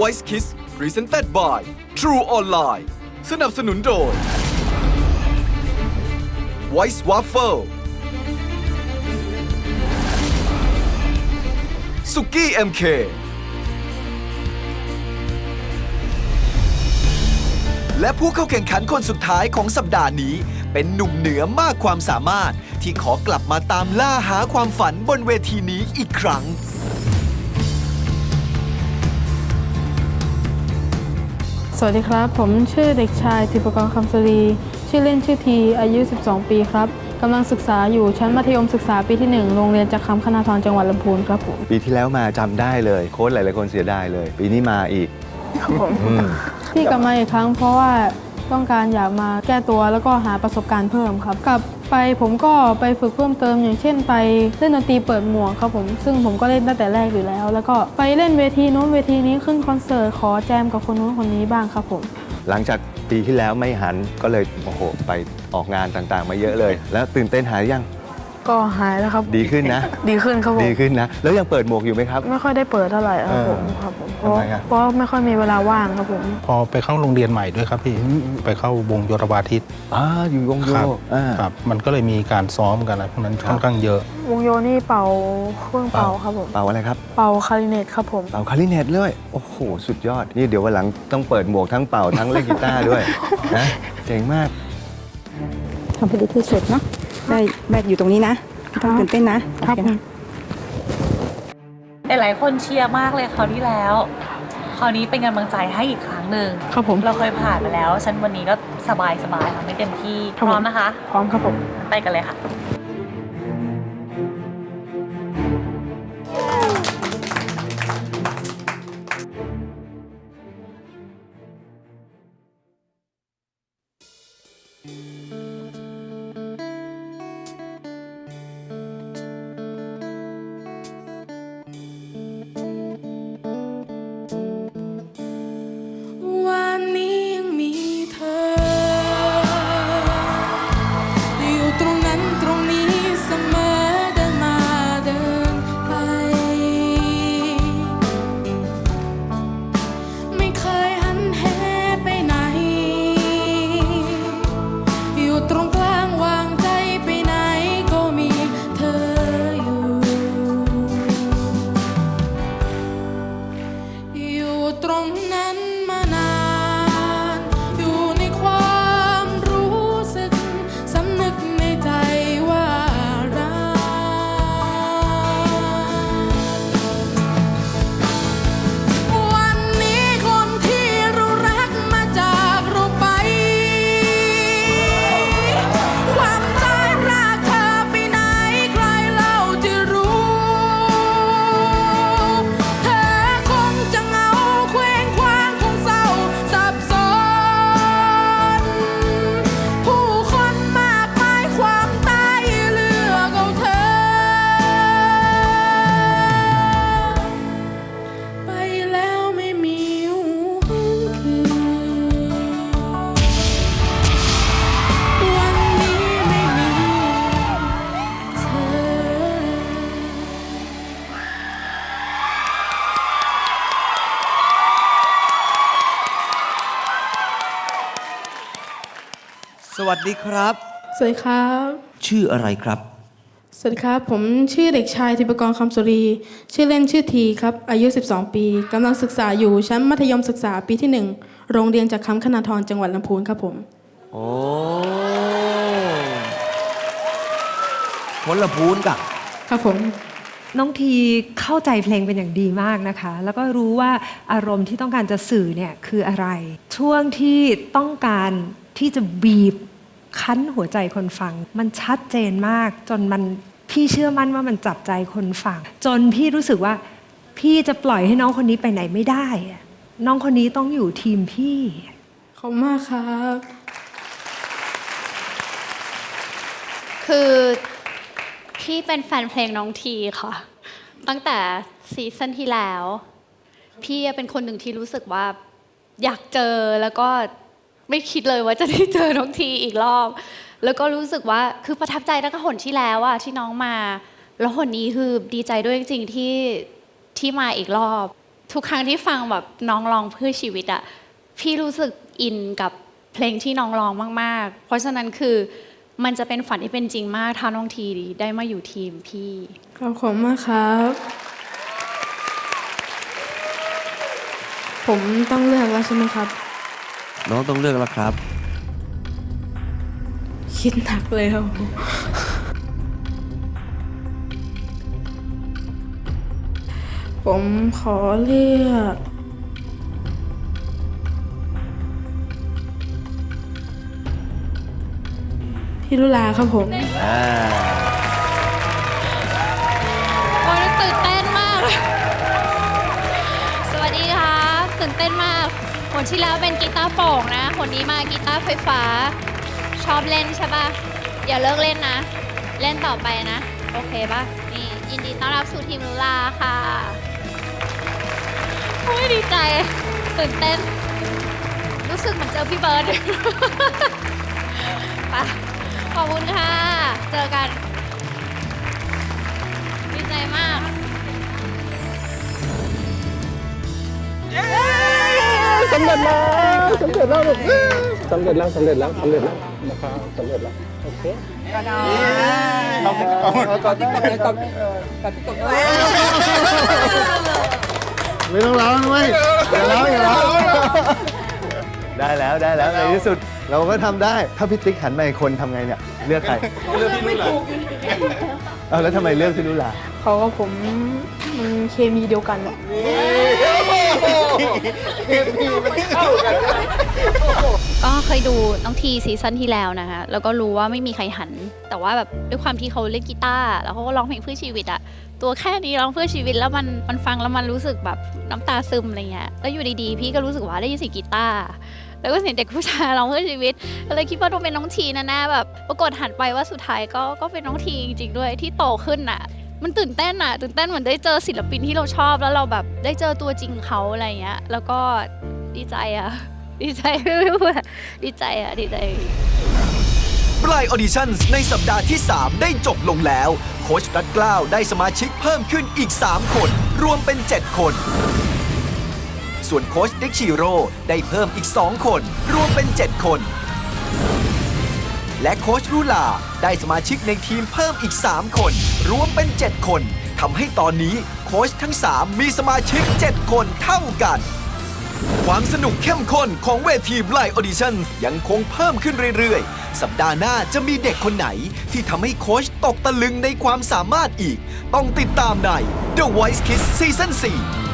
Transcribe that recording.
Voice Kiss Presented by True Online สนับสนุนโดย Voice Waffle สุกี้ MK และผู้เข้าแข่งขันคนสุดท้ายของสัปดาห์นี้ เป็นหนุ่มเหนือมากความสามารถ ที่ขอกลับมาตามล่าหาความฝันบนเวทีนี้อีกครั้ง สวัสดีครับ ผมชื่อเด็กชายธิปกรคำสรีชื่อเล่นชื่อที อายุ 12 ปีครับกำลังศึกษาอยู่ชั้นมัธยมศึกษาปีที่ 1 โรงเรียนจากคำคณาธรจังหวัดลำพูนครับผมปีที่แล้วมาจำได้เลยโค้ชหลายๆคนเสียดายเลย ปีนี้มาอีกอืมที่กลับมาอีกครั้งเพราะว่าต้องการอยากมาแก้ตัวแล้วก็หาประสบการณ์เพิ่มครับกลับ ไปผมก็ไปฝึกเพิ่มเติม อย่างเช่นไปเล่นดนตรีเปิดหมวกครับผมซึ่งผมก็เล่นตั้งแต่แรกอยู่แล้ว แล้วก็ไปเล่นเวทีโน้นเวทีนี้ขึ้นคอนเสิร์ตขอแจมกับคนนู้นคนนี้บ้างครับผม หลังจากปีที่แล้วไม่หันก็เลยโอ้โหไปออกงานต่างๆ มาเยอะเลย แล้วตื่นเต้นหายยัง ก็หายแล้วครับดีขึ้นนะ ดีขึ้นครับผมดีขึ้นนะ แล้วยังเปิดหมวกอยู่ไหมครับ ไม่ค่อยได้เปิดเท่าไหร่ครับเออผมครับผมเพราะทำไมอะเพราะไม่ค่อยมีเวลาว่างครับผม พอไปเข้าโรงเรียนใหม่ด้วยครับพี่ไปเข้าวงโยธวาทิตอ่าอยู่วงโยครับอ่าครับมันก็เลยมีการซ้อมกันอะไรพวกนั้นครับค่อนข้างเยอะ วงโยนี่เป่าเครื่องเป่าครับผมเป่าอะไรครับเป่าคาริเนตครับผมเป่าคาริเนตเลยโอ้โหสุดยอดนี่เดี๋ยววันหลังต้องเปิดหมวกทั้งเป่าทั้งเล่นกีตาร์ด้วยนะเจ๋งมากทำให้ดีที่สุดเนาะ ได้แบตอยู่ตรงนี้นะไม่ต้องตื่นเต้นนะครับโอเผมหลายๆคนเชียร์มากเลยคราวที่แล้ว คราวนี้เป็นกำลังใจให้อีกครั้งหนึ่งครับผม เราเคยผ่านมาแล้วฉันวันนี้ก็สบายสบายๆทำให้เต็มที่ครับพผมร้อมนะคะ พร้อมครับผม ไปกันเลยค่ะ ตรง สวัสดีครับ สวัสดีครับ ชื่ออะไรครับ สวัสดีครับ ผมชื่อเด็กชายธิปกรคำสุรี ชื่อเล่นชื่อทีครับ อายุ 12 ปีกำลังศึกษาอยู่ชั้นมัธยมศึกษาปีที่1โรงเรียนจากคำคณาธรจังหวัดลำพูนครับผม โอ้คนละพูนกับครับผม น้องทีเข้าใจเพลงเป็นอย่างดีมากนะคะ แล้วก็รู้ว่าอารมณ์ที่ต้องการจะสื่อเนี่ยคืออะไร ช่วงที่ต้องการ ที่จะบีบคั้นหัวใจคนฟัง มันชัดเจนมาก จนมันพี่เชื่อมั่นว่ามันจับใจคนฟัง จนพี่รู้สึกว่าพี่จะปล่อยให้น้องคนนี้ไปไหนไม่ได้อะน้องคนนี้ต้องอยู่ทีมพี่ ขอบคุณมากครับ คือพี่เป็นแฟนเพลงน้องทีค่ะ ตั้งแต่ซีซั่นที่แล้ว พี่เป็นคนหนึ่งที่รู้สึกว่าอยากเจอแล้วก็ ไม่คิดเลยว่าจะได้เจอน้องทีอีกรอบ แล้วก็รู้สึกว่าคือประทับใจตั้งแต่หนที่แล้วอะที่น้องมา แล้วหนนี้คือดีใจด้วยจริงๆที่ที่มาอีกรอบ ทุกครั้งที่ฟังแบบน้องร้องเพื่อชีวิตอะพี่รู้สึกอินกับเพลงที่น้องร้องมาก ๆ เพราะฉะนั้นคือมันจะเป็นฝันที่เป็นจริงมากถ้าน้องทีได้มาอยู่ทีมพี่ขอบคุณมากครับ ผมต้องเลือกแล้วใช่ไหมครับ น้องต้องเลือกแล้วครับ คิดหนักเลยครับผมขอเลือกพี่ลุลาครับผมอ่าโอ้ยตื่นเต้นมาก สวัสดีค่ะตื่นเต้นมาก คนที่แล้วเป็นกีตาร์โป่งนะ คนนี้มากีตาร์ไฟฟ้า ชอบเล่นใช่ปะอย่าเลิกเล่นนะ เล่นต่อไปนะ โอเคปะนี่ยินดีต้อนรับสู่ทีมลูลาค่ะโอ้ยดีใจ ตื่นเต้น รู้สึกเหมือนเจอพี่เบิร์ด สำเร็จแล้วสำเร็จแล้วลูกสำเร็จแล้วสำเร็จแล้วสำเร็จแล้วนะครับสำเร็จแล้วโอเคเอาเอาเอาก่อนก่อนก่อนไม่ต้องร้องด้วยอย่าร้องอย่าร้องได้แล้วได้แล้วในที่สุดเราก็ทำได้ถ้าพี่ติ๊กหันมาอีกคนทำไงเนี่ยเลือกใครเลือกพี่ลุลาเอาแล้วทำไมเลือกพี่ลุลาเขากับผมมันเคมีเดียวกันอะ ก็เคยดูน้องทีซีซั่นที่แล้วนะคะ แล้วก็รู้ว่าไม่มีใครหัน แต่ว่าแบบด้วยความที่เขาเล่นกีตาร์แล้วเขาก็ร้องเพลงเพื่อชีวิตอะตัวแค่นี้ร้องเพื่อชีวิตแล้วมันมันฟังแล้วมันรู้สึกแบบน้ำตาซึมอะไรเงี้ยแล้วอยู่ดีๆ พี่ก็รู้สึกว่าได้ยินเสียงกีตาร์แล้วก็เสียงเด็กผู้ชายร้องเพื่อชีวิตก็เลยคิดว่าต้องเป็นน้องทีแน่ๆแบบปรากฏหันไปว่าสุดท้ายก็ก็เป็นน้องทีจริงๆด้วยที่โตขึ้นอะ มันตื่นเต้นอะตื่นเต้นเหมือนได้เจอศิลปินที่เราชอบแล้วเราแบบได้เจอตัวจริงเขาอะไรเงี้ย แล้วก็ดีใจอะดีใจไม่รู้อะดีใจอะดีใจ ปลายออดิชั่นในสัปดาห์ที่ 3 ได้จบลงแล้ว โค้ชรัดเกล้าวได้สมาชิกเพิ่มขึ้นอีก 3 คน รวมเป็น 7 คน ส่วนโค้ชดิกชิโร่ได้เพิ่มอีก 2 คน รวมเป็น 7 คน และโค้ชรุลาได้สมาชิกในทีมเพิ่มอีก 3 คน รวมเป็น 7 คนทำให้ตอนนี้โค้ชทั้ง 3 มีสมาชิก 7 คนเท่ากัน ความสนุกเข้มข้นของเวที Blind Audition ยังคงเพิ่มขึ้นเรื่อยๆ สัปดาห์หน้าจะมีเด็กคนไหนที่ทำให้โค้ชตกตะลึงในความสามารถอีก ต้องติดตามใน The Voice Kids Season 4